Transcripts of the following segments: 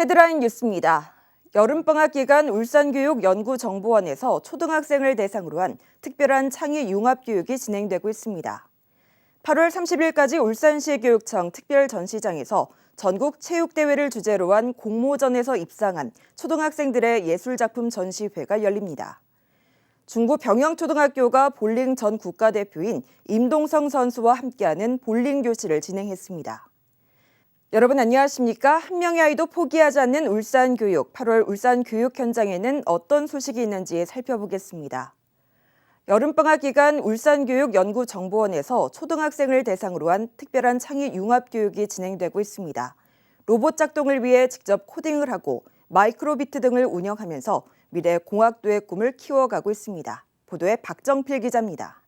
헤드라인 뉴스입니다. 여름방학 기간 울산교육연구정보원에서 초등학생을 대상으로 한 특별한 창의 융합교육이 진행되고 있습니다. 8월 30일까지 울산시 교육청 특별전시장에서 전국 체육대회를 주제로 한 공모전에서 입상한 초등학생들의 예술작품 전시회가 열립니다. 중부 병영초등학교가 볼링 전 국가대표인 임동성 선수와 함께하는 볼링 교실을 진행했습니다. 여러분 안녕하십니까? 한 명의 아이도 포기하지 않는 울산 교육. 8월 울산 교육 현장에는 어떤 소식이 있는지 살펴보겠습니다. 여름방학 기간 울산교육연구정보원에서 초등학생을 대상으로 한 특별한 창의 융합교육이 진행되고 있습니다. 로봇 작동을 위해 직접 코딩을 하고 마이크로비트 등을 운영하면서 미래 공학도의 꿈을 키워가고 있습니다. 보도에 박정필 기자입니다.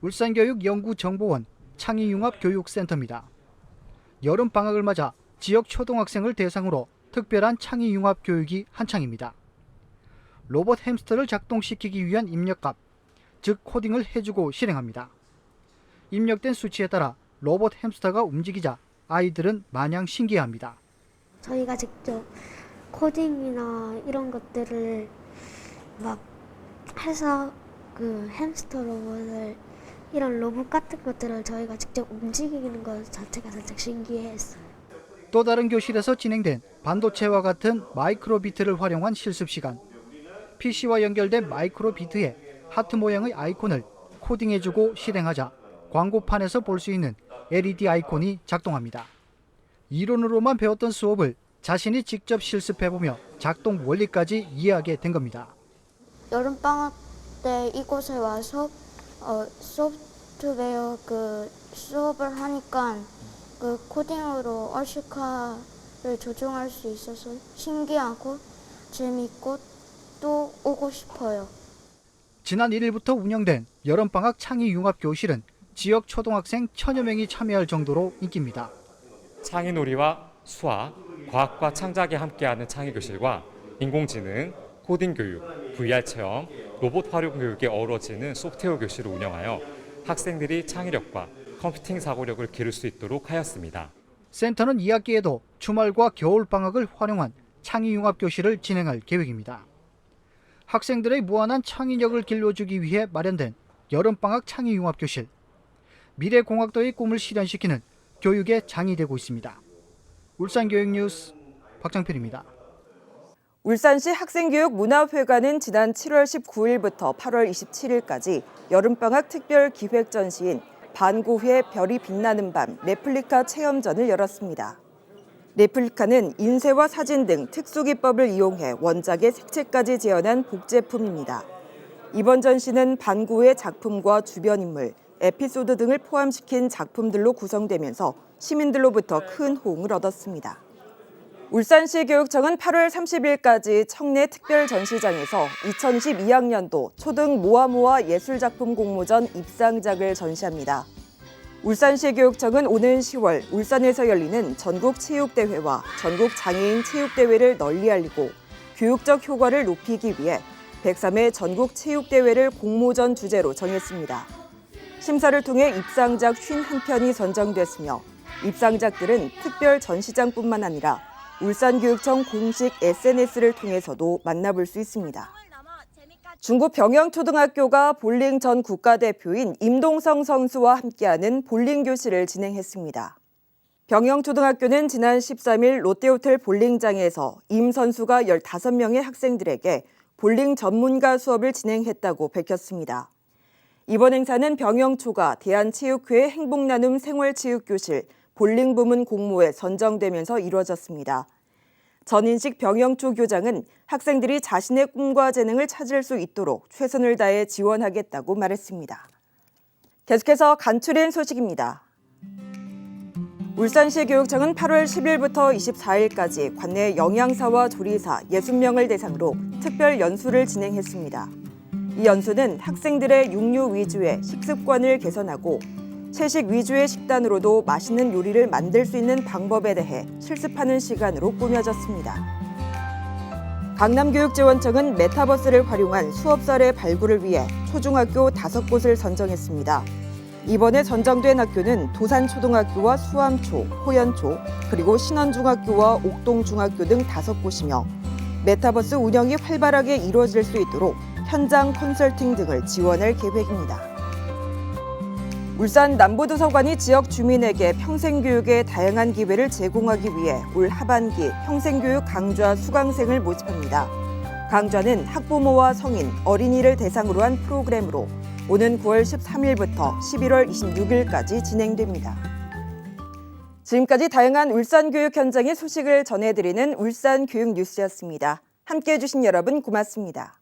울산교육연구정보원 창의융합교육센터입니다. 여름 방학을 맞아 지역 초등학생을 대상으로 특별한 창의 융합 교육이 한창입니다. 로봇 햄스터를 작동시키기 위한 입력값, 즉 코딩을 해주고 실행합니다. 입력된 수치에 따라 로봇 햄스터가 움직이자 아이들은 마냥 신기해합니다. 저희가 직접 코딩이나 이런 것들을 막 해서 그 햄스터 로봇을 이런 로봇 같은 것들을 저희가 직접 움직이는 것 자체가 살짝 신기했어요. 또 다른 교실에서 진행된 반도체와 같은 마이크로 비트를 활용한 실습 시간. PC와 연결된 마이크로 비트에 하트 모양의 아이콘을 코딩해주고 실행하자 광고판에서 볼 수 있는 LED 아이콘이 작동합니다. 이론으로만 배웠던 수업을 자신이 직접 실습해보며 작동 원리까지 이해하게 된 겁니다. 여름방학 때 이곳에 와서 어, 소프트웨어 그 수업을 하니까 그 코딩으로 얼씨카를 조종할 수 있어서 신기하고 재밌고 또 오고 싶어요. 지난 1일부터 운영된 여름방학 창의 융합교실은 지역 초등학생 천여 명이 참여할 정도로 인기입니다. 창의놀이와 수학, 과학과 창작이 함께하는 창의교실과 인공지능, 코딩 교육, VR 체험, 로봇 활용 교육이 어우러지는 소프트웨어 교실을 운영하여 학생들이 창의력과 컴퓨팅 사고력을 기를 수 있도록 하였습니다. 센터는 2학기에도 주말과 겨울 방학을 활용한 창의융합 교실을 진행할 계획입니다. 학생들의 무한한 창의력을 길러주기 위해 마련된 여름방학 창의융합 교실. 미래공학도의 꿈을 실현시키는 교육의 장이 되고 있습니다. 울산교육뉴스 박정필입니다. 울산시 학생교육문화회관은 지난 7월 19일부터 8월 27일까지 여름방학 특별 기획 전시인 반고회 별이 빛나는 밤 레플리카 체험전을 열었습니다. 레플리카는 인쇄와 사진 등 특수기법을 이용해 원작의 색채까지 재현한 복제품입니다. 이번 전시는 반고의 작품과 주변 인물, 에피소드 등을 포함시킨 작품들로 구성되면서 시민들로부터 큰 호응을 얻었습니다. 울산시 교육청은 8월 30일까지 청내 특별 전시장에서 2012학년도 초등 모아모아 예술작품 공모전 입상작을 전시합니다. 울산시 교육청은 오는 10월 울산에서 열리는 전국 체육대회와 전국 장애인 체육대회를 널리 알리고 교육적 효과를 높이기 위해 103회 전국 체육대회를 공모전 주제로 정했습니다. 심사를 통해 입상작 51편이 선정됐으며 입상작들은 특별 전시장뿐만 아니라 울산교육청 공식 SNS를 통해서도 만나볼 수 있습니다. 중국 병영초등학교가 볼링 전 국가대표인 임동성 선수와 함께하는 볼링 교실을 진행했습니다. 병영초등학교는 지난 13일 롯데호텔 볼링장에서 임 선수가 15명의 학생들에게 볼링 전문가 수업을 진행했다고 밝혔습니다. 이번 행사는 병영초가 대한체육회 행복나눔 생활체육교실 볼링 부문 공모에 선정되면서 이루어졌습니다. 전인식 병영초 교장은 학생들이 자신의 꿈과 재능을 찾을 수 있도록 최선을 다해 지원하겠다고 말했습니다. 계속해서 간추린 소식입니다. 울산시 교육청은 8월 10일부터 24일까지 관내 영양사와 조리사 60명을 대상으로 특별 연수를 진행했습니다. 이 연수는 학생들의 육류 위주의 식습관을 개선하고 채식 위주의 식단으로도 맛있는 요리를 만들 수 있는 방법에 대해 실습하는 시간으로 꾸며졌습니다. 강남교육지원청은 메타버스를 활용한 수업설의 발굴을 위해 초중학교 다섯 곳을 선정했습니다. 이번에 전정된 학교는 도산초등학교와 수암초, 호연초, 그리고 신원중학교와 옥동중학교 등 다섯 곳이며 메타버스 운영이 활발하게 이루어질 수 있도록 현장 컨설팅 등을 지원할 계획입니다. 울산 남부도서관이 지역 주민에게 평생교육의 다양한 기회를 제공하기 위해 올 하반기 평생교육 강좌 수강생을 모집합니다. 강좌는 학부모와 성인, 어린이를 대상으로 한 프로그램으로 오는 9월 13일부터 11월 26일까지 진행됩니다. 지금까지 다양한 울산 교육 현장의 소식을 전해드리는 울산 교육 뉴스였습니다. 함께 해 주신 여러분 고맙습니다.